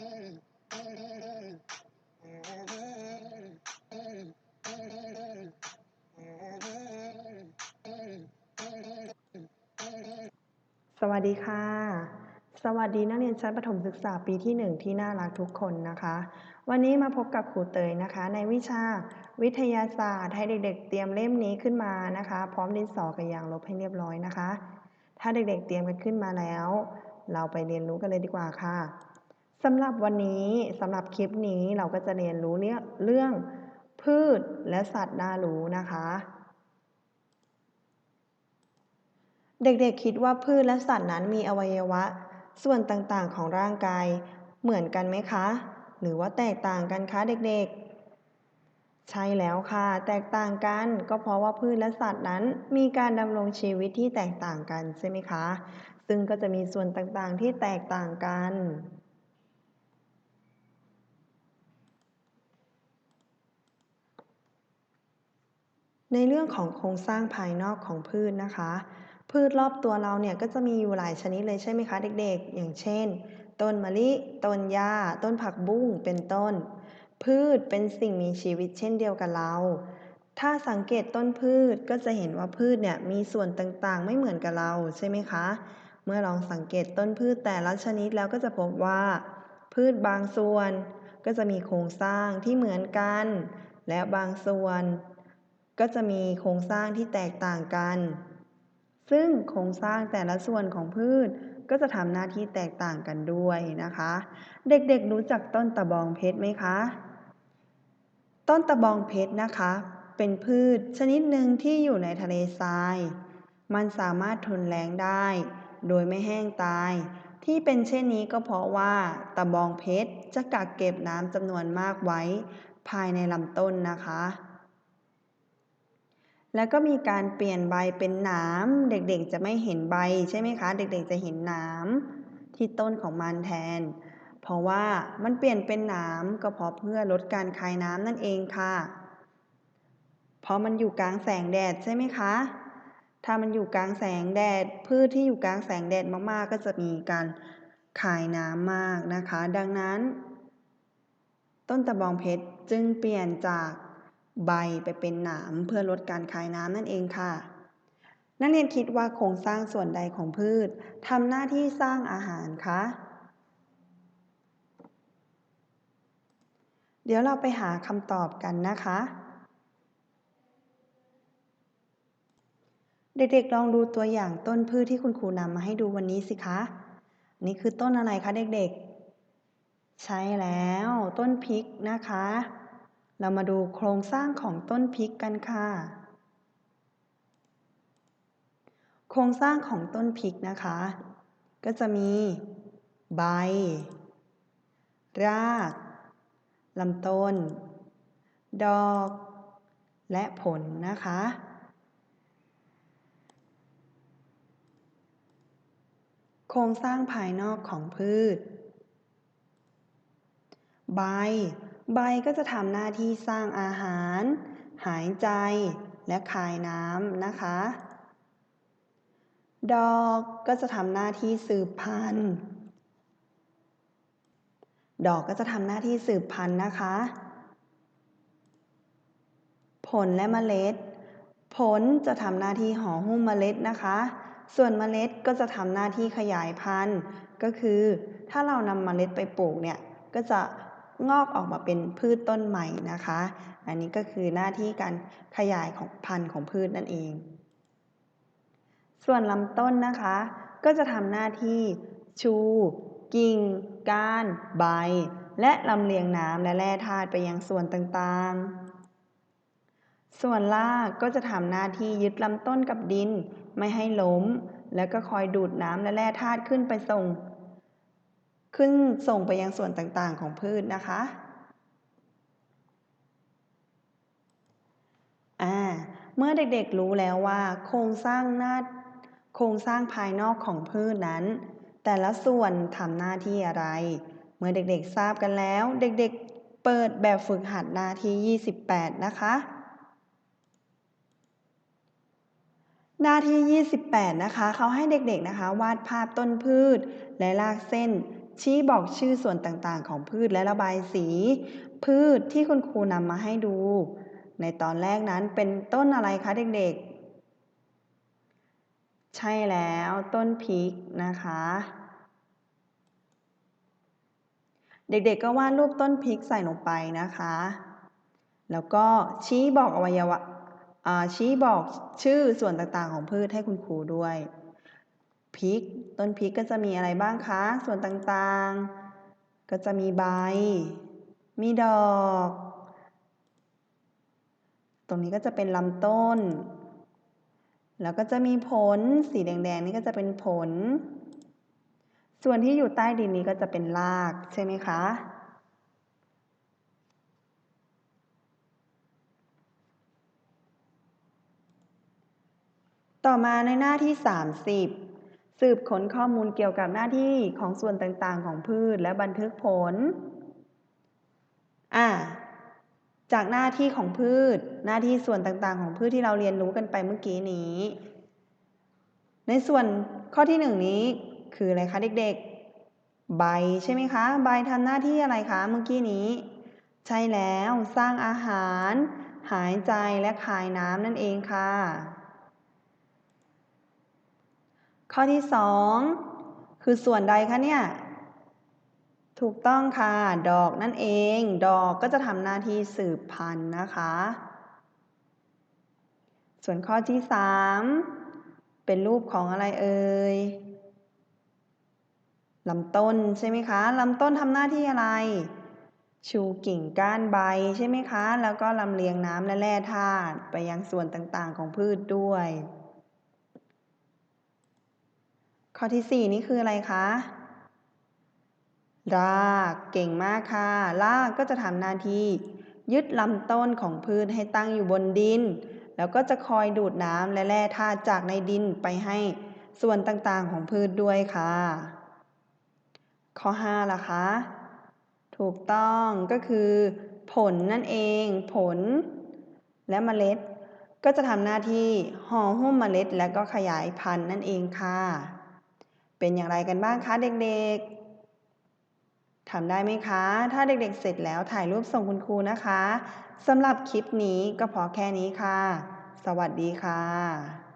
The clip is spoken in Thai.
สวัสดีค่ะ สวัสดีนักเรียนชั้นประถมศึกษาปีที่ 1 ที่น่ารักทุกคนนะคะ วันนี้มาพบกับครูเตยนะคะ ในวิชาวิทยาศาสตร์ให้เด็กๆ เตรียมเล่มนี้ขึ้นมานะคะ พร้อมดินสอกับยางลบให้เรียบร้อยนะคะ ถ้าเด็กๆ เตรียมกันขึ้นมาแล้ว เราไปเรียนรู้กันเลยดีกว่าค่ะ สำหรับวันนี้สำหรับคลิปนี้เราก็จะเรียนรู้เรื่องพืชและสัตว์น่ารู้นะคะ เด็กๆคิดว่าพืชและสัตว์นั้นมีอวัยวะ ส่วนต่างๆของร่างกายเหมือนกันไหมคะ หรือว่าแตกต่างกันคะเด็กๆ ใช่แล้วค่ะ แตกต่างกันก็เพราะว่าพืชและสัตว์นั้นมีการดำรงชีวิตที่แตกต่างกันใช่ไหมคะ ซึ่งก็จะมีส่วนต่างๆที่แตกต่างกัน ในเรื่องของโครงสร้างภายนอกของพืชนะคะ พืชรอบตัวเราเนี่ยก็จะมีอยู่หลายชนิดเลยใช่ไหมคะเด็กๆ อย่างเช่น ต้นมะลิ ต้นหญ้า ต้นผักบุ้ง เป็นต้น พืชเป็นสิ่งมีชีวิตเช่นเดียวกับเรา ถ้าสังเกตต้นพืชก็จะเห็นว่าพืชเนี่ยมีส่วนต่างๆ ไม่เหมือนกับเราใช่ไหมคะ เมื่อลองสังเกตต้นพืชแต่ละชนิดแล้วก็จะพบว่า พืชบางส่วนก็จะมีโครงสร้างที่เหมือนกัน และบางส่วน ก็จะมีโครงสร้างที่แตกต่างกัน ซึ่งโครงสร้างแต่ละส่วนของพืชก็จะทำหน้าที่แตกต่างกันด้วยนะคะ เด็กๆรู้จักต้นตะบองเพชรไหมคะ ต้นตะบองเพชรนะคะ เป็นพืชชนิดหนึ่งที่อยู่ในทะเลทราย มันสามารถทนแรงได้ โดยไม่แห้งตาย ที่เป็นเช่นนี้ก็เพราะว่าตะบองเพชรจะกักเก็บน้ำจำนวนมากไว้ ภายในลำต้นนะคะ แล้วก็มีการเปลี่ยนใบเป็นหนามเด็กๆจะไม่เห็นใบใช่ไหมคะ เด็กๆจะเห็นหนามที่ต้นของมันแทน เพราะว่ามันเปลี่ยนเป็นหนามก็เพราะเพื่อลดการคายน้ำนั่นเองค่ะเพราะมันอยู่กลางแสงแดดใช่ไหมคะ ถ้ามันอยู่กลางแสงแดดพืชที่อยู่กลางแสงแดดมากๆ ก็จะมีการคายน้ำมากนะคะ ดังนั้น ต้นตะบองเพชรจึงเปลี่ยนจาก ใบไปเป็นหนามเพื่อลดการคายน้ำนั่นเองค่ะ นักเรียนคิดว่าโครงสร้างส่วนใดของพืชทำหน้าที่สร้างอาหารคะเดี๋ยวเราไปหาคำตอบกันนะคะ เด็กๆลองดูตัวอย่างต้นพืชที่คุณครูนำมาให้ดูวันนี้สิคะ นี่คือต้นอะไรคะเด็กๆ ใช่แล้วต้นพริกนะคะ เรามาดูโครงสร้างของต้นพริกกันค่ะ โครงสร้างของต้นพริกนะคะ ก็จะมีใบ รากลำต้น ดอก และผลนะคะ โครงสร้างภายนอกของพืช ใบ ใบก็จะทำหน้าที่สร้างอาหาร หายใจ และคายน้ำนะคะ ดอกก็จะทำหน้าที่สืบพันธุ์ ดอกก็จะทำหน้าที่สืบพันธุ์นะคะ ผลและเมล็ด ผลจะทำหน้าที่ห่อหุ้มเมล็ดนะคะ ส่วนเมล็ดก็จะทำหน้าที่ขยายพันธุ์ ก็คือ ถ้าเรานำเมล็ดไปปลูกเนี่ย ก็จะ งอกออกมาเป็นพืชต้นใหม่นะคะ อันนี้ก็คือหน้าที่การขยายของพันธุ์ของพืชนั่นเอง ส่วนลำต้นนะคะ ก็จะทำหน้าที่ชู กิ่ง ก้าน ใบ และลำเลียงน้ำและแร่ธาตุไปยังส่วนต่างๆ ส่วนรากก็จะทำหน้าที่ยึดลำต้นกับดิน ไม่ให้ล้ม แล้วก็คอยดูดน้ำและแร่ธาตุขึ้นไปส่ง ขึ้นส่งไปยังส่วนต่างๆของพืชนะคะอ่าเมื่อเด็กๆรู้แล้วว่า โครงสร้างหน้าโครงสร้างภายนอกของพืชนั้น แต่ละส่วนทำหน้าที่อะไร เมื่อเด็กๆทราบกันแล้ว เด็กๆเปิดแบบฝึกหัดหน้าที่ 28 นะคะ หน้าที่ 28 นะคะ เขาให้เด็กๆนะคะ วาดภาพต้นพืชและลากเส้น ชี้บอกชื่อส่วนต่างๆ ของพืชและระบายสี พืชที่คุณครูนำมาให้ดู ในตอนแรกนั้นเป็นต้นอะไรคะเด็กๆ ใช่แล้วต้นพริกนะคะ เด็กๆก็วาดรูปต้นพริกใส่ลงไปนะคะ แล้วก็ชี้บอกอวัยวะชี้บอกชื่อส่วนต่างๆของพืชให้คุณครูด้วย พริก ต้นพริกก็จะมีอะไรบ้างคะ ส่วนต่างๆ ก็จะมีใบ มีดอก ตรงนี้ก็จะเป็นลำต้น แล้วก็จะมีผล สีแดงๆ นี่ก็จะเป็นผล ส่วนที่อยู่ใต้ดินนี้ก็จะเป็นรากใช่ไหมคะต่อมาในหน้าที่ 30 สืบค้นข้อมูลเกี่ยวกับหน้าที่ของส่วนต่างๆ ของพืชและบันทึกผล อ่า จากหน้าที่ของพืช หน้าที่ส่วนต่างๆ ของพืชที่เราเรียนรู้กันไปเมื่อกี้นี้ ในส่วนข้อที่หนึ่งนี้คืออะไรคะเด็กๆ ใบใช่ไหมคะ ใบทำหน้าที่อะไรคะเมื่อกี้นี้ ใช่แล้วสร้างอาหาร หายใจและคายน้ำนั่นเองค่ะ ข้อที่สองคือส่วนใดคะเนี่ย ถูกต้องค่ะ ดอกนั่นเอง ดอกก็จะทำหน้าที่สืบพันธุ์นะคะ ส่วนข้อที่สามเป็นรูปของอะไรเอ่ยลำต้นใช่ไหมคะลำต้นทำหน้าที่อะไร ชูกิ่งก้านใบใช่ไหมคะ แล้วก็ลำเลียงน้ำและแร่ธาตุไปยังส่วนต่างๆของพืชด้วย ข้อที่สี่นี่คืออะไรคะรากเก่งมากค่ะรากก็จะทำหน้าที่ยึดลำต้นของพืชให้ตั้งอยู่บนดิน แล้วก็จะคอยดูดน้ำและแร่ธาตุจากในดินไปให้ส่วนต่างๆของพืชด้วยค่ะ ข้อ5ล่ะคะ ถูกต้องก็คือ ผลนั่นเอง ผล และเมล็ด ก็จะทำหน้าที่ห่อหุ้มเมล็ด และก็ขยายพันธุ์นั่นเองค่ะ เป็นอย่างไรกันบ้างคะเด็กๆทำได้ไหมคะ ถ้าเด็กๆ เสร็จแล้วถ่ายรูปส่งคุณครูนะคะสำหรับคลิปนี้ก็พอแค่นี้ค่ะ สวัสดีค่ะ